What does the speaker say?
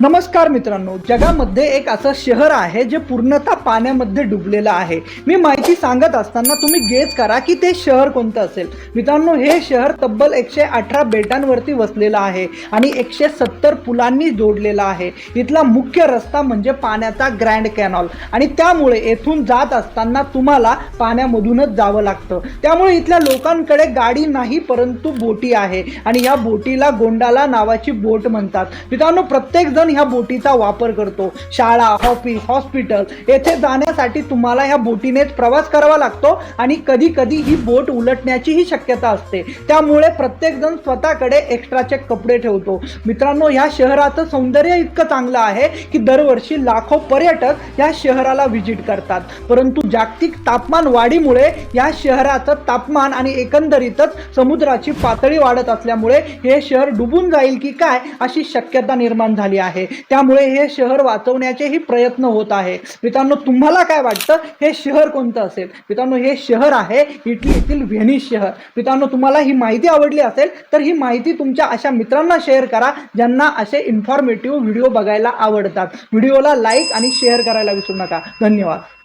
नमस्कार मित्रांनो जगामध्ये एक असं शहर आहे जे पूर्णतः पाण्यामध्ये डुबलेलं आहे. मी माहिती सांगत असताना तुम्ही गेज करा की ते शहर कोणतं असेल. मित्रांनो हे शहर तब्बल एकशे अठरा बेटांवरती वसलेलं आहे आणि एकशे सत्तर पुलांनी जोडलेलं आहे. इथला मुख्य रस्ता म्हणजे पाण्याचा ग्रँड कॅनॉल. आणि त्यामुळे येथून जात असताना तुम्हाला पाण्यामधूनच जावं लागतं. त्यामुळे इथल्या लोकांकडे गाडी नाही परंतु बोटी आहे. आणि या बोटीला गोंडाला नावाची बोट म्हणतात. मित्रांनो प्रत्येक आपण ह्या बोटीचा वापर करतो. शाळा ऑफिस हॉस्पिटल येथे जाण्यासाठी तुम्हाला ह्या बोटीनेच प्रवास करावा लागतो आणि कधी कधी ही बोट उलटण्याचीही शक्यता असते. त्यामुळे प्रत्येकजण स्वतःकडे एक्स्ट्राचे कपडे ठेवतो. मित्रांनो ह्या शहराचं सौंदर्य इतकं चांगलं आहे की दरवर्षी लाखो पर्यटक या शहराला व्हिजिट करतात. परंतु जागतिक तापमान वाढीमुळे या शहराचं तापमान आणि एकंदरीतच समुद्राची पातळी वाढत असल्यामुळे हे शहर डुबून जाईल की काय अशी शक्यता निर्माण झाली आहे. आहे. त्यामुळे हे शहर वाचवण्याचेही प्रयत्न होत आहे. मित्रांनो तुम्हाला काय वाटतं? हे शहर कोणतं असेल? मित्रांनो हे शहर आहे इटली येथील व्हेनिस शहर. मित्रांनो तुम्हाला ही माहिती आवडली असेल तर ही माहिती तुमच्या अशा मित्रांना शेअर करा ज्यांना असे इन्फॉर्मेटिव्ह व्हिडिओ बघायला आवडतात. व्हिडिओला लाईक आणि शेअर करायला विसरू नका. धन्यवाद.